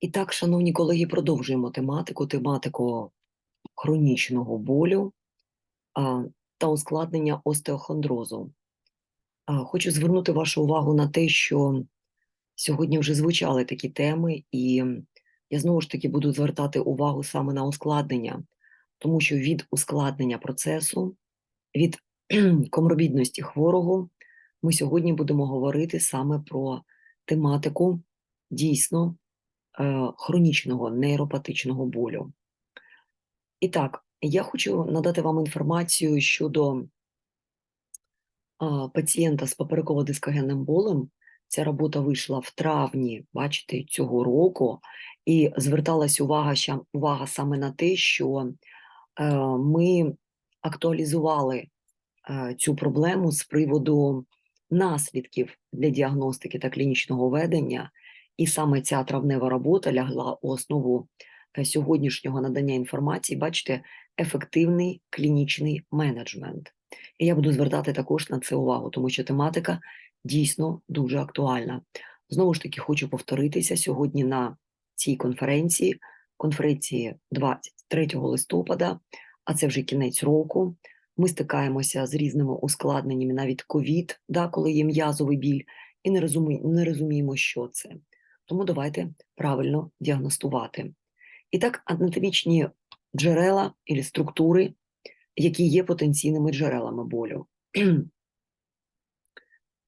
І так, шановні колеги, продовжуємо тематику, тематику хронічного болю а, та ускладнення остеохондрозу. А, Хочу звернути вашу увагу на те, що сьогодні вже звучали такі теми, і я знову ж таки буду звертати увагу саме на ускладнення, тому що від ускладнення процесу, від коморбідності хворого, ми сьогодні будемо говорити саме про тематику дійсно хронічного нейропатичного болю. І так, я хочу надати вам інформацію щодо пацієнта з попереково-дискогенним болем. Ця робота вийшла в травні, бачите, цього року, і зверталась увага, увага саме на те, що е, ми актуалізували е, цю проблему з приводу наслідків для діагностики та клінічного ведення, і саме ця травнева робота лягла у основу е, сьогоднішнього надання інформації. Бачите, ефективний клінічний менеджмент. І я буду звертати також на це увагу, тому що тематика дійсно дуже актуальна. Знову ж таки, хочу повторитися сьогодні на цій конференції, конференції 23 листопада, а це вже кінець року. Ми стикаємося з різними ускладненнями, навіть ковід, да, коли є м'язовий біль, і не, розумі, не розуміємо, що це. Тому давайте правильно діагностувати. І так, анатомічні джерела і структури, які є потенційними джерелами болю.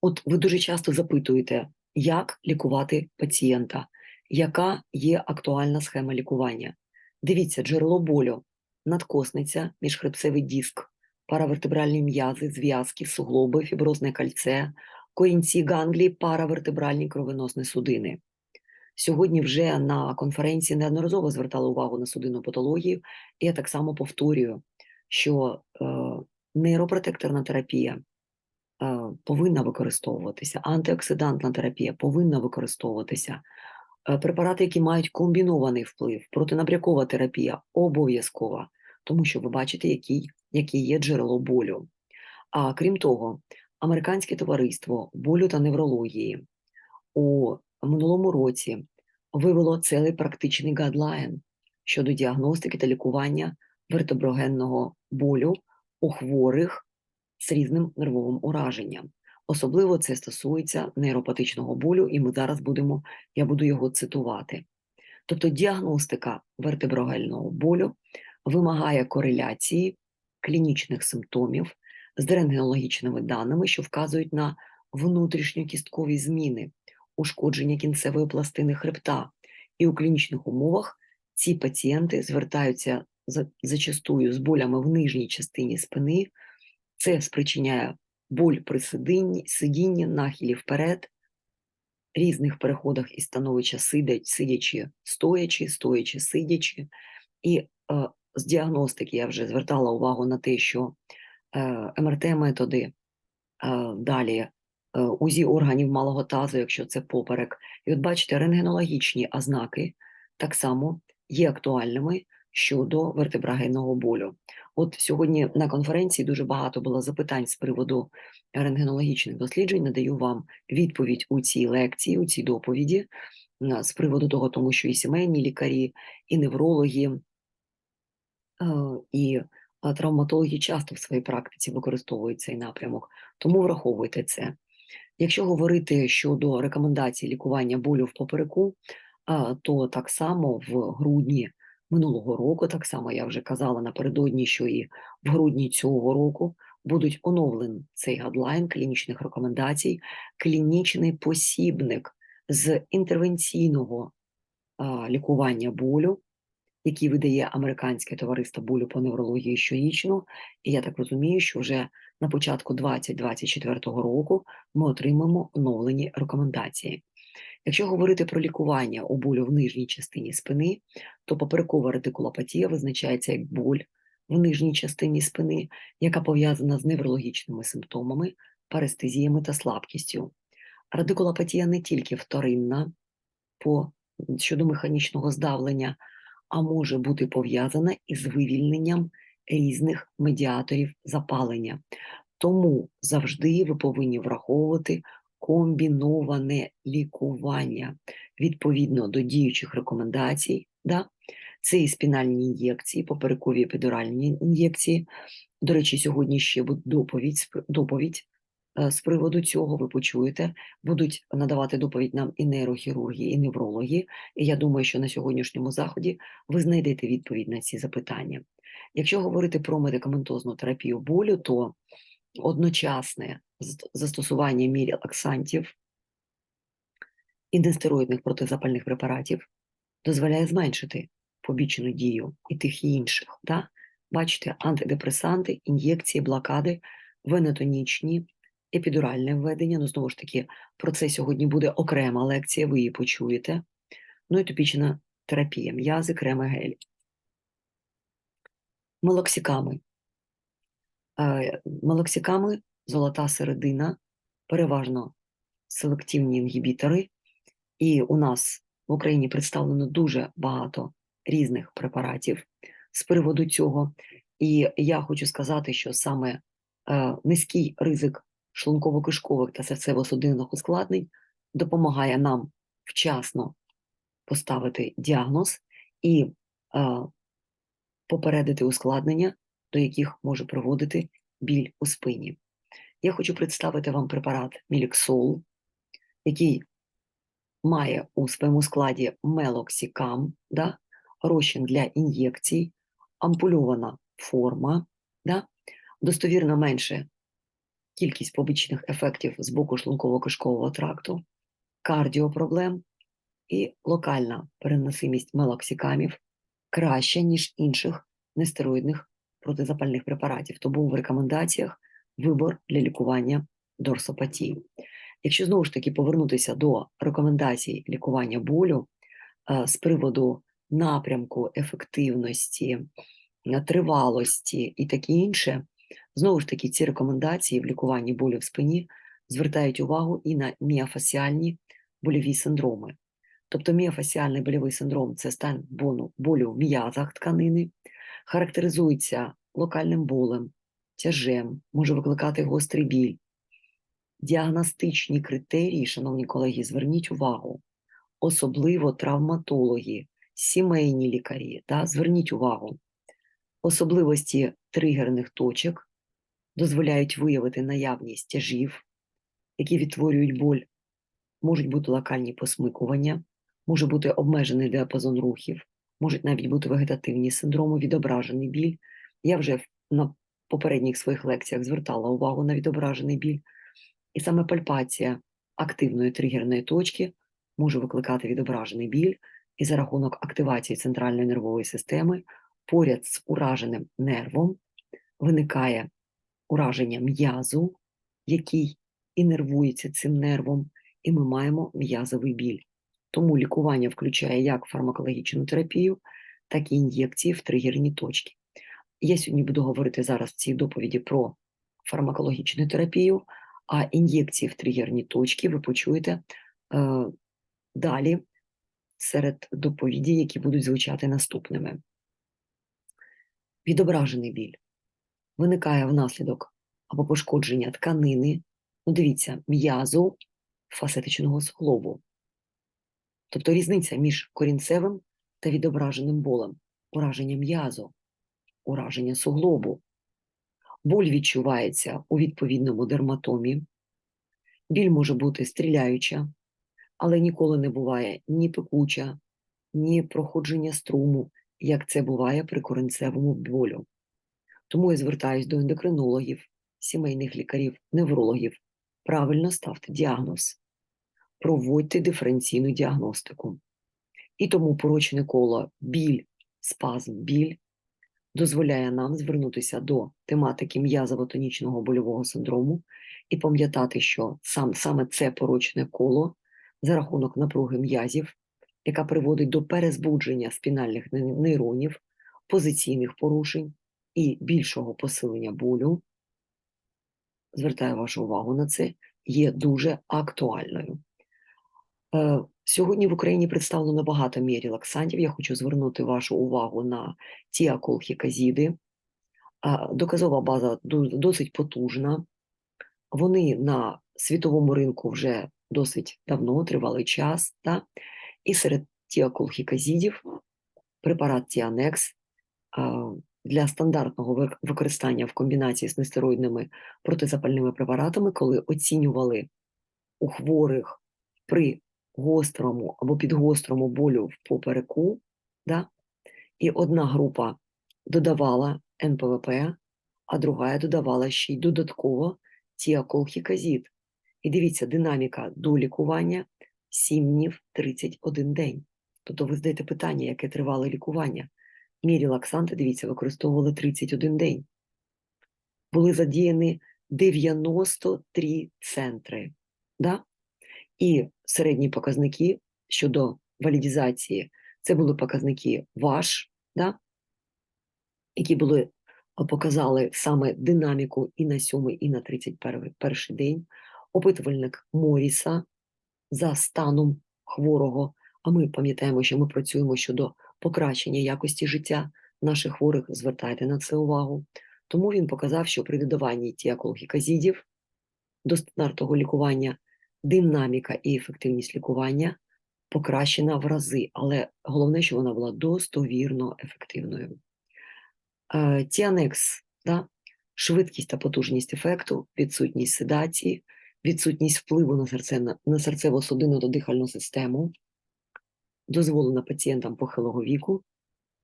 От ви дуже часто запитуєте, як лікувати пацієнта, яка є актуальна схема лікування. Дивіться, джерело болю, надкосниця, міжхребцевий диск, паравертебральні м'язи, зв'язки, суглоби, фіброзне кальце, корінці ганглії, паравертебральні кровеносні судини. Сьогодні вже на конференції неодноразово звертали увагу на судинну патологію, я так само повторюю, що е, нейропротекторна терапія е, повинна використовуватися, антиоксидантна терапія повинна використовуватися. Е, Препарати, які мають комбінований вплив, протинабрякова терапія обов'язкова, тому що ви бачите, який, яке є джерело болю. А крім того, Американське товариство болю та неврології у минулому році вивело цілий практичний гадлайн щодо діагностики та лікування вертеброгенного болю у хворих з різним нервовим ураженням. Особливо це стосується нейропатичного болю, і ми зараз будемо, я буду його цитувати. Тобто діагностика вертеброгельного болю вимагає кореляції клінічних симптомів з рентгенологічними даними, що вказують на внутрішньокісткові зміни, ушкодження кінцевої пластини хребта. І у клінічних умовах ці пацієнти звертаються зачастую з болями в нижній частині спини. Це спричиняє боль при сидінні, сидінні, нахилі вперед, різних переходах із становища сидячи, стоячи, стоячи, сидячи. І е, з діагностики я вже звертала увагу на те, що е, МРТ-методи, е, далі УЗІ органів малого тазу, якщо це поперек. І от бачите, рентгенологічні ознаки так само є актуальними щодо вертеброгенного болю. От сьогодні на конференції дуже багато було запитань з приводу рентгенологічних досліджень. Надаю вам відповідь у цій лекції, у цій доповіді е, з приводу того, тому що і сімейні лікарі, і неврологи, е, і е, травматологи часто в своїй практиці використовують цей напрямок, тому враховуйте це. Якщо говорити щодо рекомендацій лікування болю в попереку, то так само в грудні минулого року, так само я вже казала напередодні, що і в грудні цього року будуть оновлений цей гадлайн клінічних рекомендацій, клінічний посібник з інтервенційного лікування болю, який видає Американське товариство болю по неврології щорічно. І я так розумію, що вже на початку 2024 року ми отримаємо оновлені рекомендації. Якщо говорити про лікування у болю в нижній частині спини, то поперекова ретикулопатія визначається як боль в нижній частині спини, яка пов'язана з неврологічними симптомами, парестезіями та слабкістю. Радикулопатія не тільки вторинна по, щодо механічного здавлення, а може бути пов'язана із вивільненням різних медіаторів запалення. Тому завжди ви повинні враховувати комбіноване лікування відповідно до діючих рекомендацій. Да? Це і спінальні ін'єкції, поперекові епідуральні ін'єкції. До речі, сьогодні ще буде доповідь, доповідь з приводу цього. Ви почуєте. Будуть надавати доповідь нам і нейрохірурги, і неврологи. І я думаю, що на сьогоднішньому заході ви знайдете відповідь на ці запитання. Якщо говорити про медикаментозну терапію болю, то одночасне застосування мірі-лаксантів і нестероїдних протизапальних препаратів дозволяє зменшити побічну дію і тих і інших. Да? Бачите, антидепресанти, ін'єкції, блокади, венетонічні, епідуральне введення. Ну, знову ж таки, про це сьогодні буде окрема лекція, ви її почуєте. Ну і топічна терапія, м'язи, креми, гель. Мелоксиками. Е, Мелоксиками золота середина, переважно селективні інгібітори, і у нас в Україні представлено дуже багато різних препаратів з приводу цього. І я хочу сказати, що саме е, низький ризик шлунково-кишкових та серцево-судинних ускладнень допомагає нам вчасно поставити діагноз і е, попередити ускладнення, до яких може приводити біль у спині. Я хочу представити вам препарат Міліксол, який має у своєму складі мелоксикам, да, розчин для ін'єкцій, ампульована форма, да, достовірно менше кількість побічних ефектів з боку шлунково-кишкового тракту, кардіопроблем і локальна переносимість мелоксикамів краща, ніж інших нестероїдних протизапальних препаратів. Тому в рекомендаціях вибор для лікування дорсопатії. Якщо знову ж таки повернутися до рекомендацій лікування болю е, з приводу напрямку, ефективності, тривалості і таке інше, знову ж таки, ці рекомендації в лікуванні болю в спині звертають увагу і на міофасіальні больові синдроми. Тобто міофасіальний больовий синдром це стан болю, в м'язах тканини, характеризується локальним болем, тяжем, може викликати гострий біль. Діагностичні критерії, шановні колеги, зверніть увагу, особливо травматологи, сімейні лікарі, та, зверніть увагу, особливості тригерних точок дозволяють виявити наявність тяжів, які відтворюють боль, можуть бути локальні посмикування, може бути обмежений діапазон рухів, можуть навіть бути вегетативні синдроми, відображений біль. Я вже на попередніх своїх лекціях звертала увагу на відображений біль. І саме пальпація активної тригерної точки може викликати відображений біль, і за рахунок активації центральної нервової системи поряд з ураженим нервом виникає ураження м'язу, який інервується цим нервом, і ми маємо м'язовий біль. Тому лікування включає як фармакологічну терапію, так і ін'єкції в тригерні точки. Я сьогодні буду говорити зараз в цій доповіді про фармакологічну терапію, а ін'єкції в тригерні точки ви почуєте е, далі серед доповіді, які будуть звучати наступними. Відображений біль виникає внаслідок або пошкодження тканини, ну дивіться, м'язу фасетичного суглобу. Тобто різниця між корінцевим та відображеним болем, ураження м'язу, ураження суглобу. Боль відчувається у відповідному дерматомі. Біль може бути стріляюча, але ніколи не буває ні пекуча, ні проходження струму, як це буває при коренцевому болю. Тому я звертаюсь до ендокринологів, сімейних лікарів, неврологів. Правильно ставте діагноз, проводьте диференційну діагностику. І тому порочне коло біль, спазм, біль дозволяє нам звернутися до тематики м'язово-тонічного больового синдрому і пам'ятати, що сам, саме це порочне коло за рахунок напруги м'язів, яка приводить до перезбудження спінальних нейронів, позиційних порушень і більшого посилення болю, звертаю вашу увагу на це, є дуже актуальною. Е, Сьогодні в Україні представлено багато мір релаксантів. Я хочу звернути вашу увагу на тіаколхіказіди. А, Доказова база досить потужна. Вони на світовому ринку вже досить давно, тривалий час, та? і серед тіаколхіказідів препарат Тіанекс а, для стандартного вик- використання в комбінації з нестероїдними протизапальними препаратами, коли оцінювали у хворих при гострому або підгострому болю в попереку, да? і одна група додавала НПВП, а друга додавала ще й додатково тіаколхіказід. І дивіться, динаміка до лікування 7 днів 31 день. Тобто ви задаєте питання, яке тривало лікування. Мірі лаксанти, дивіться, використовували 31 день. Були задіяні 93 центри. Да? І середні показники щодо валідізації це були показники ВАШ, да? які були показали саме динаміку і на 7, і на 31 перший день. Опитувальник Моріса за станом хворого. А ми пам'ятаємо, що ми працюємо щодо покращення якості життя наших хворих. Звертайте на це увагу. Тому він показав, що при додаванні тіаколгіказідів до стандартного лікування динаміка і ефективність лікування покращена в рази, але головне, що вона була достовірно ефективною. Е, Тіанекс, да? швидкість та потужність ефекту, відсутність седації, відсутність впливу на, серце, на серцево-судинну та дихальну систему, дозволена пацієнтам похилого віку,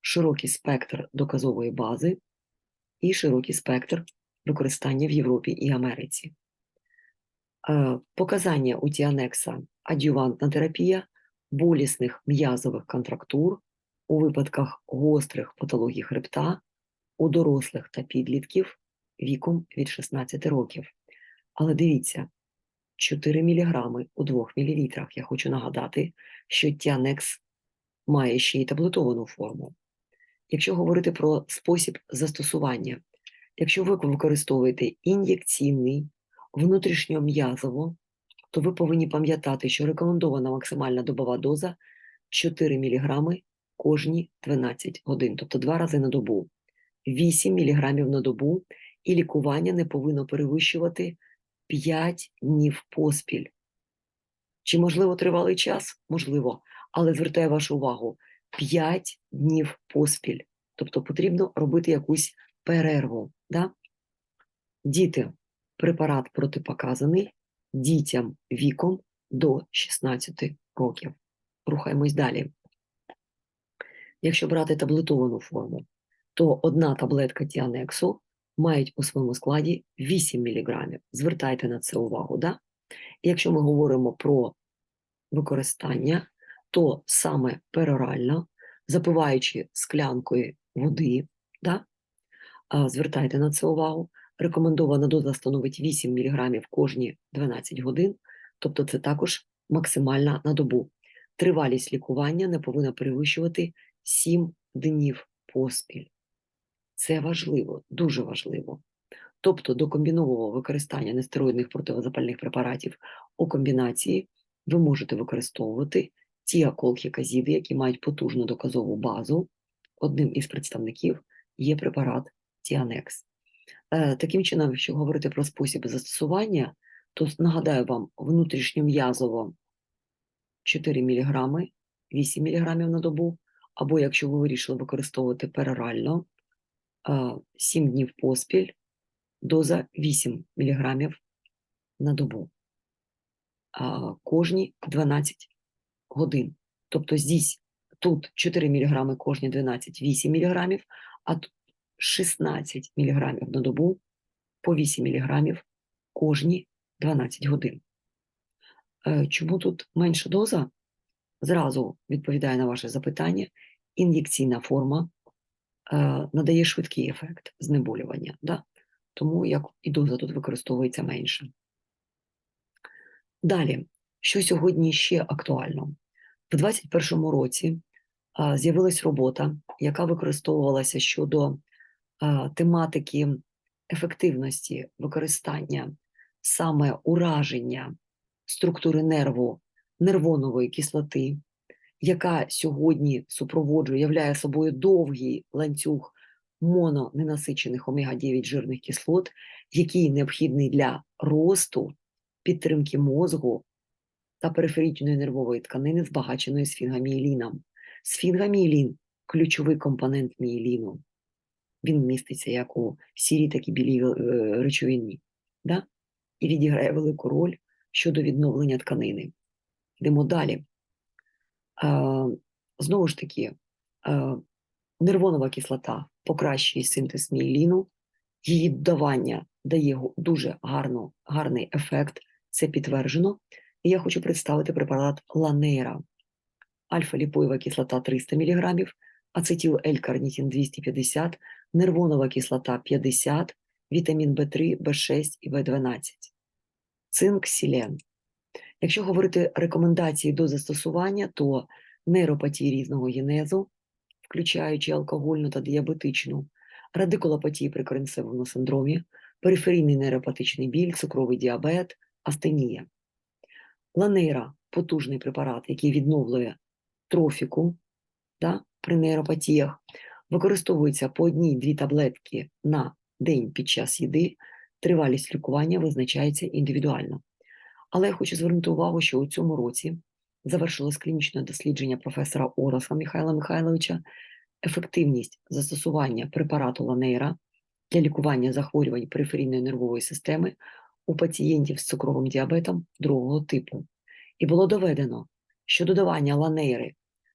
широкий спектр доказової бази і широкий спектр використання в Європі і Америці. Е, Показання у Тіанекса адювантна терапія болісних м'язових контрактур у випадках гострих патологій хребта у дорослих та підлітків віком від 16 років. Але дивіться, 4 мг у 2 мл. Я хочу нагадати, що Тіанекс має ще й таблетовану форму. Якщо говорити про спосіб застосування, якщо ви використовуєте ін'єкційний внутрішньом'язово, то ви повинні пам'ятати, що рекомендована максимальна добова доза 4 мг кожні 12 годин, тобто два рази на добу, 8 мг на добу, і лікування не повинно перевищувати 5 днів поспіль. Чи можливо тривалий час? Можливо, але звертаю вашу увагу: 5 днів поспіль. Тобто потрібно робити якусь перерву. Да? Діти, препарат протипоказаний дітям віком до 16 років. Рухаємось далі. Якщо брати таблетовану форму, то одна таблетка Тіанексу мають у своєму складі 8 мг. Звертайте на це увагу. Да? Якщо ми говоримо про використання, то саме перорально, запиваючи склянкою води, да? звертайте на це увагу. Рекомендована доза становить 8 мг кожні 12 годин, тобто це також максимальна на добу. Тривалість лікування не повинна перевищувати 7 днів поспіль. Це важливо, дуже важливо. Тобто до комбінованого використання нестероїдних протизапальних препаратів у комбінації ви можете використовувати ті аколхіказіди, які мають потужну доказову базу. Одним із представників є препарат Тіанекс. Е, Таким чином, якщо говорити про спосіб застосування, то нагадаю вам, внутрішньом'язово 4 мг, 8 мг на добу, або якщо ви вирішили використовувати перорально, 7 днів поспіль, доза 8 мг на добу. Кожні 12 годин. Тобто здесь, тут 4 мг кожні 12, 8 мг, а тут 16 мг на добу по 8 мг кожні 12 годин. Е, Чому тут менша доза? Зразу відповідає на ваше запитання. Ін'єкційна форма надає швидкий ефект знеболювання, да? тому як і доза тут використовується менше. Далі, що сьогодні ще актуально? В 2021 році а, з'явилась робота, яка використовувалася щодо а, тематики ефективності використання саме ураження структури нерву нервонової кислоти, яка сьогодні супроводжує, являє собою довгий ланцюг мононенасичених омега-9 жирних кислот, який необхідний для росту, підтримки мозку та периферичної нервової тканини, збагаченої сфінгаміеліном. Сфінгаміелін – ключовий компонент міеліну. Він міститься як у сірій, так і білій е, речовині. Да? І відіграє велику роль щодо відновлення тканини. Йдемо далі. Е, знову ж таки, е, нервонова кислота покращує синтез міеліну, її додавання дає дуже гарно, гарний ефект, це підтверджено. І я хочу представити препарат Ланейра. Альфа-ліпоєва кислота 300 мг, ацетил L-карнітин 250, нервонова кислота 50, вітамін В3, В6 і В12. Цинк, сілен. Якщо говорити рекомендації до застосування, то нейропатії різного генезу, включаючи алкогольну та діабетичну, радикулопатії при коренцевому синдромі, периферійний нейропатичний біль, цукровий діабет, астенія. Ланейра – потужний препарат, який відновлює трофіку да, при нейропатіях, використовується по одній-дві таблетки на день під час їди, тривалість лікування визначається індивідуально. Але я хочу звернути увагу, що у цьому році завершилось клінічне дослідження професора Ораса Михайла Михайловича, ефективність застосування препарату Ланейра для лікування захворювань периферійної нервової системи у пацієнтів з цукровим діабетом другого типу. І було доведено, що додавання ланейри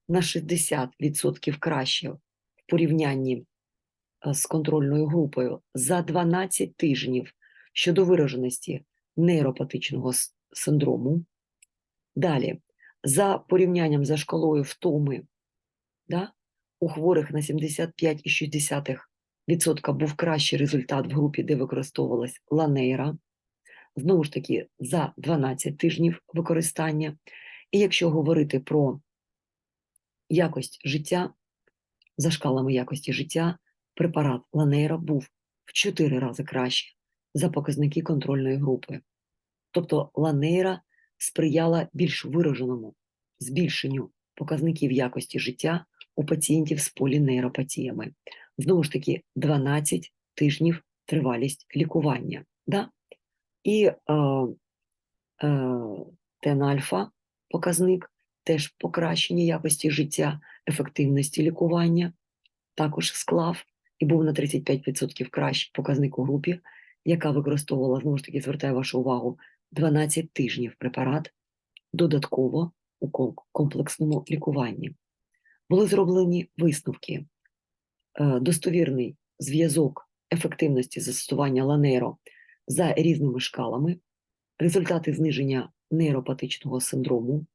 на 60% краще в порівнянні е, з контрольною групою за 12 тижнів щодо вираженості нейропатичного синдрому. Далі, за порівнянням за шкалою втоми, да, у хворих на 75,6% був кращий результат в групі, де використовувалась ланейра. Знову ж таки, за 12 тижнів використання. І якщо говорити про якость життя, за шкалами якості життя, препарат Ланейра був в 4 рази краще за показники контрольної групи. Тобто Ланейра сприяла більш вираженому збільшенню показників якості життя у пацієнтів з полінейропатіями. Знову ж таки, 12 тижнів тривалість лікування. Да? І е, е, тенальфа показник теж покращення якості життя, ефективності лікування, також склав і був на 35% кращий показник у групі, яка використовувала, знову ж таки, звертаю вашу увагу, 12 тижнів препарат додатково у комплексному лікуванні. Були зроблені висновки. Е, Достовірний зв'язок ефективності застосування ланейро за різними шкалами, результати зниження нейропатичного синдрому,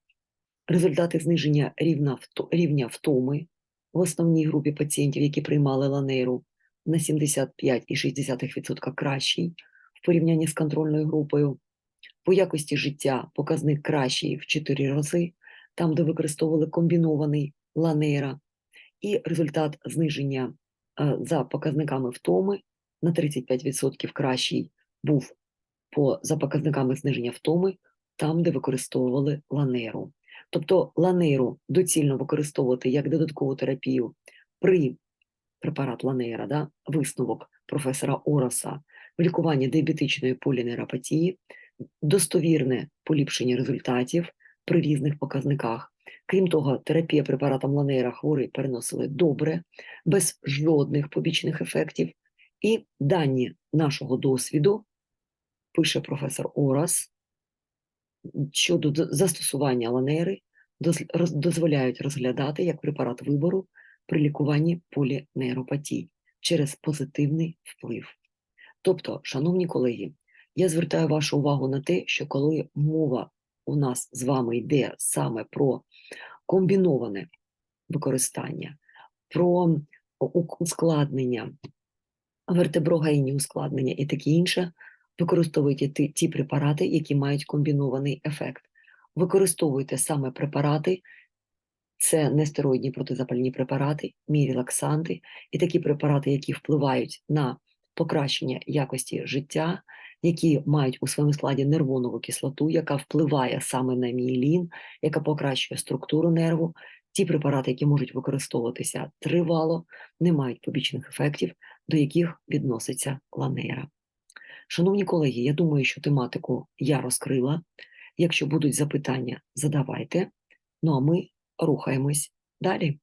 результати зниження рівня, втоми в основній групі пацієнтів, які приймали ланейру, на 75,6% кращий в порівнянні з контрольною групою. По якості життя показник кращий в 4 рази, там, де використовували комбінований ланейра, і результат зниження е, за показниками втоми на 35% кращий був по, за показниками зниження втоми, там, де використовували ланейру. Тобто ланейру доцільно використовувати як додаткову терапію при препарат ланейра, да, висновок професора Ороса в лікуванні діабетичної полінейропатії, достовірне поліпшення результатів при різних показниках. Крім того, терапія препаратом ланейра хворі переносили добре, без жодних побічних ефектів. І дані нашого досвіду, пише професор Орас, щодо застосування ланейри дозволяють розглядати як препарат вибору при лікуванні полінейропатій через позитивний вплив. Тобто, шановні колеги, я звертаю вашу увагу на те, що коли мова у нас з вами йде саме про комбіноване використання, про ускладнення, вертеброгенні ускладнення і таке інше, використовуйте ті, ті препарати, які мають комбінований ефект. Використовуйте саме препарати, це нестероїдні протизапальні препарати, мірелаксанти і такі препарати, які впливають на покращення якості життя, які мають у своєму складі нервонову кислоту, яка впливає саме на мієлін, яка покращує структуру нерву. Ті препарати, які можуть використовуватися тривало, не мають побічних ефектів, до яких відноситься ланейра. Шановні колеги, я думаю, що тематику я розкрила. Якщо будуть запитання, задавайте. Ну а ми рухаємось далі.